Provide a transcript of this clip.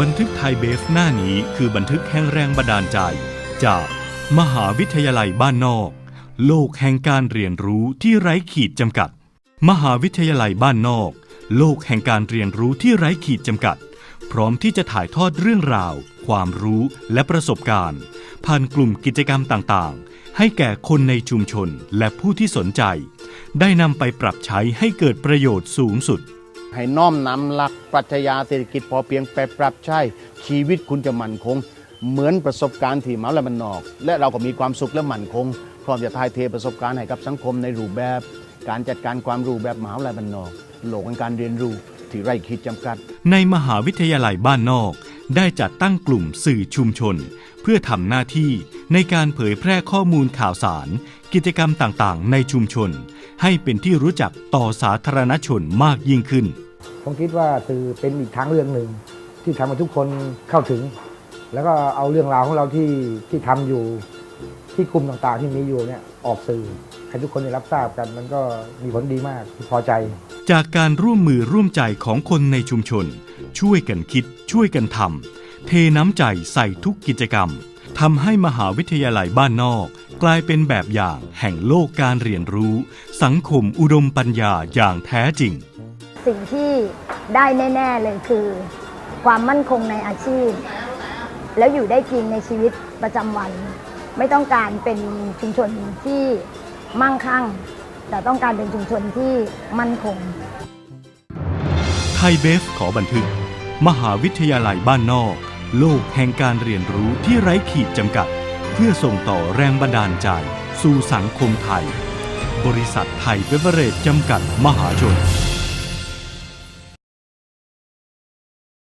บันทึกไทยเบฟหน้านี้คือบันทึกแห่งแรงบันดาลใจ จากมหาวิทยาลัยบ้านนอก โลกแห่งการเรียนรู้ที่ไร้ขีดจำกัด มหาวิทยาลัยบ้านนอก โลกแห่งการเรียนรู้ที่ไร้ขีดจำกัด พร้อมที่จะถ่ายทอดเรื่องราว ความรู้และประสบการณ์ ผ่านกลุ่มกิจกรรมต่างๆ ให้แก่คนในชุมชนและผู้ที่สนใจ ได้นำไปปรับใช้ให้เกิดประโยชน์สูงสุด ให้น้อมนำหลักปรัชญาเศรษฐกิจพอเพียงไปปรับใช้ชีวิตคุณจะมั่นคง เหมือนประสบการณ์ที่มหาวิทยาลัยมันนอก และเราก็มีความสุขและมั่นคง พร้อมจะทายเทประสบการณ์ให้กับสังคมในรูปแบบ การจัดการความรู้แบบมหาวิทยาลัยมันนอกโลกแห่งการเรียนรู้ที่ไร้ขีดจำกัด ในมหาวิทยาลัยบ้านนอก ได้จัดตั้งกลุ่มสื่อชุมชน เพื่อทำหน้าที่ ในการเผยแพร่ข้อมูลข่าวสาร กิจกรรมต่างๆ ในชุมชน ให้เป็นที่รู้จักต่อสาธารณชนมากยิ่งขึ้น ผมคิดว่าสื่อเป็นอีกทางเรื่องหนึ่ง ที่ทำให้ทุกคนเข้าถึง แล้วก็เอาเรื่องราวของเราที่ที่ทำอยู่ ที่กลุ่มต่างๆ ที่มีอยู่เนี่ยออกสื่อให้ทุกคนได้รับทราบกัน มันก็มีผลดีมากที่พอใจ จากการร่วมมือร่วมใจของคนในชุมชน ช่วยกันคิดช่วยกันทำเทน้ำใจใส่ทุกกิจกรรม ทำให้มหาวิทยาลัยบ้านนอก กลายเป็นแบบอย่างแห่งโลกการเรียนรู้ สังคมอุดมปัญญาอย่างแท้จริง สิ่งที่ได้แน่ ๆเลยคือ ความมั่นคงในอาชีพ แล้วอยู่ได้จริงในชีวิตประจำวัน ไม่ต้องการเป็นชุมชนที่มั่งคั่ง แต่ต้องการเป็นชุมชนที่มั่นคง ไทยเบฟขอบันทึก มหาวิทยาลัยบ้านนอก โลกแห่งการเรียนรู้ที่ไร้ขีดจำกัด เพื่อส่งต่อแรงบันดาลใจ สู่สังคมไทย บริษัทไทยเบเวอเรจจำกัดมหาชน